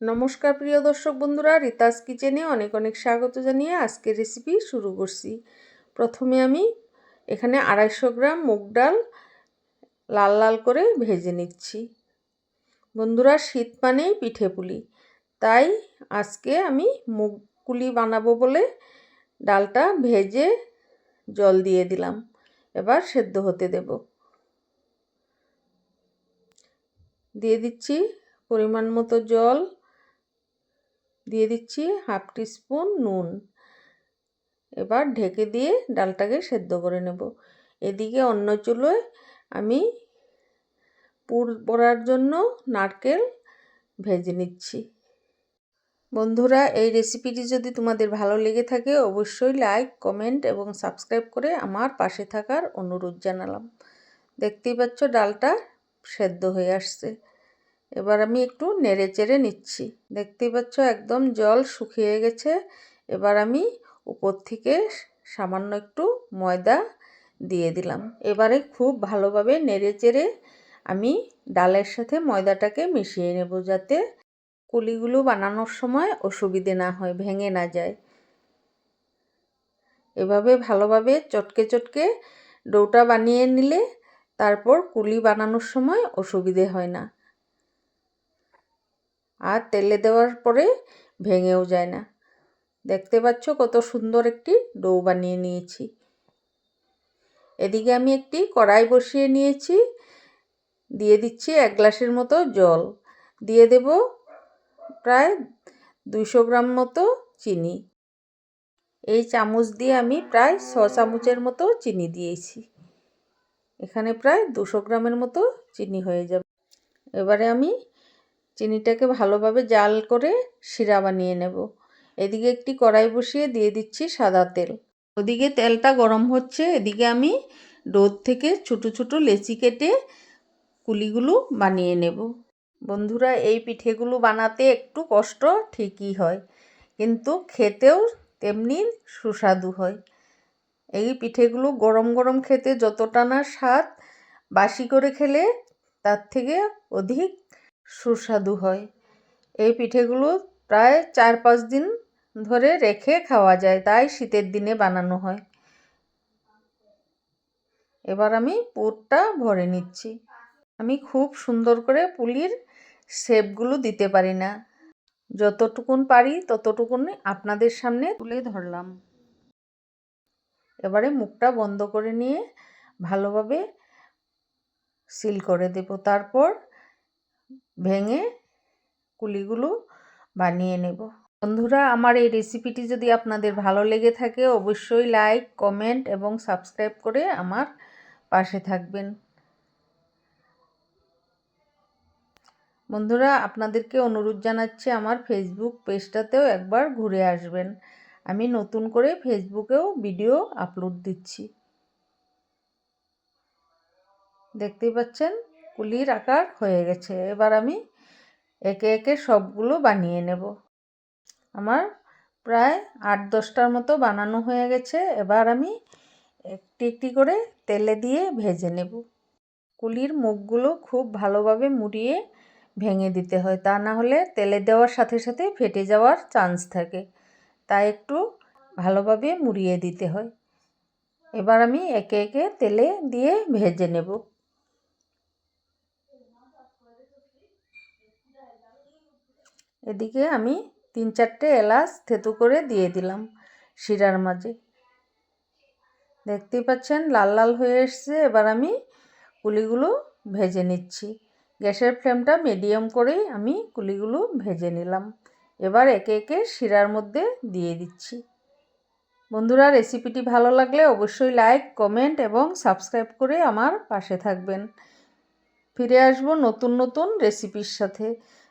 নমস্কার, প্রিয় দর্শক বন্ধুরা, রিতাস কিচেনে অনেক অনেক স্বাগত জানিয়ে আজকের রেসিপি শুরু করছি। প্রথমে আমি এখানে আড়াইশো গ্রাম মুগ ডাল লাল লাল করে ভেজে নিচ্ছি। বন্ধুরা, শীত মানেই পিঠে পুলি। তাই আজকে আমি মুগ কুলি বানাবো বলে ডালটা ভেজে জল দিয়ে দিলাম। এবার সেদ্ধ হতে দেব। দিয়ে দিচ্ছি পরিমাণ মতো জল। দিয়ে দিচ্ছি হাফ টিস্পুন নুন। এবার ঢেকে দিয়ে ডালটাকে সেদ্ধ করে নেব। এদিকে অন্য চুলোয় আমি পুর পড়ার জন্য নারকেল ভেজে নিচ্ছি। বন্ধুরা, এই রেসিপিটি যদি তোমাদের ভালো লেগে থাকে, অবশ্যই লাইক, কমেন্ট এবং সাবস্ক্রাইব করে আমার পাশে থাকার অনুরোধ জানালাম। দেখতেই পাচ্ছ, ডালটা সেদ্ধ হয়ে আসছে। এবার আমি একটু নেড়ে চেড়ে নিচ্ছি। দেখতেই পাচ্ছ একদম জল শুকিয়ে গেছে। এবার আমি উপর থেকে সামান্য একটু ময়দা দিয়ে দিলাম। এবারে খুব ভালোভাবে নেড়ে চেড়ে আমি ডালের সাথে ময়দাটাকে মিশিয়ে নেব যাতে কুলিগুলো বানানোর সময় অসুবিধে না হয়, ভেঙে না যায়। এভাবে ভালোভাবে চটকে চটকে ডোটা বানিয়ে নিলে তারপর কুলি বানানোর সময় অসুবিধে হয় না। আর তেলে দেওয়ার পরে ভেঙেও যায় না। দেখতে পাচ্ছ কত সুন্দর একটি ডো বানিয়ে নিয়েছি। এদিকে আমি একটি কড়াই বসিয়ে নিয়েছি। দিয়ে দিচ্ছি এক গ্লাসের মতো জল। দিয়ে দেব প্রায় দুইশো গ্রাম মতো চিনি। এই চামচ দিয়ে আমি প্রায় ছ চামচের মতো চিনি দিয়েছি। এখানে প্রায় দুশো গ্রামের মতো চিনি হয়ে যাবে। এবারে আমি চিনিটাকে ভালোভাবে জাল করে শিরা বানিয়ে নেব। এদিকে একটি কড়াই বসিয়ে দিয়ে দিচ্ছি সাদা তেল। ওদিকে তেলটা গরম হচ্ছে, এদিকে আমি ডোর থেকে ছোটো ছোটো লেচি কেটে কুলিগুলো বানিয়ে নেব। বন্ধুরা, এই পিঠেগুলো বানাতে একটু কষ্ট ঠিকই হয়, কিন্তু খেতেও তেমনি সুস্বাদু হয়। এই পিঠেগুলো গরম গরম খেতে যতটা না স্বাদ, বাসি করে খেলে তার থেকে অধিক সুস্বাদু হয়। এই পিঠেগুলো প্রায় চার পাঁচ দিন ধরে রেখে খাওয়া যায়, তাই শীতের দিনে বানানো হয়। এবার আমি পুরটা ভরে নিচ্ছি। আমি খুব সুন্দর করে পুলির শেপগুলো দিতে পারি না। যতটুকুন পারি ততটুকুন আপনাদের সামনে তুলে ধরলাম। এবারে মুখটা বন্ধ করে নিয়ে ভালোভাবে সিল করে দেব। তারপর ভেঙে কুলিগুলো বানিয়ে নেব। বন্ধুরা, আমার এই রেসিপিটি যদি আপনাদের ভালো লেগে থাকে, অবশ্যই লাইক কমেন্ট এবং সাবস্ক্রাইব করে আমার পাশে থাকবেন। বন্ধুরা, আপনাদেরকে অনুরোধ জানাচ্ছি, আমার ফেসবুক পেজটাতেও একবার ঘুরে আসবেন। আমি নতুন করে ফেসবুকেও ভিডিও আপলোড দিচ্ছি। দেখতেই পাচ্ছেন? কুলির আকার হয়ে গেছে। এবার আমি একে একে সবগুলো বানিয়ে নেব। আমার প্রায় আট দশটার মতো বানানো হয়ে গেছে। এবার আমি একটি একটি করে তেলে দিয়ে ভেজে নেব। কুলির মুখগুলো খুব ভালোভাবে মুড়িয়ে ভেঙে দিতে হয়। তা না হলে তেলে দেওয়ার সাথে সাথে ফেটে যাওয়ার চান্স থাকে। তাই একটু ভালোভাবে মুড়িয়ে দিতে হয়। এবার আমি একে একে তেলে দিয়ে ভেজে নেব। এদিকে আমি তিন চারটে এলাচ থেতু করে দিয়ে দিলাম শিরার মাঝে। দেখতেই পাচ্ছেন, লাল লাল হয়ে এসছে। এবার আমি কুলিগুলো ভেজে নিচ্ছি। গ্যাসের ফ্লেমটা মিডিয়াম করেই আমি কুলিগুলো ভেজে নিলাম। এবার একে একে শিরার মধ্যে দিয়ে দিচ্ছি। বন্ধুরা, রেসিপিটি ভালো লাগলে অবশ্যই লাইক, কমেন্ট এবং সাবস্ক্রাইব করে আমার পাশে থাকবেন। ফিরে আসব নতুন নতুন রেসিপির সাথে।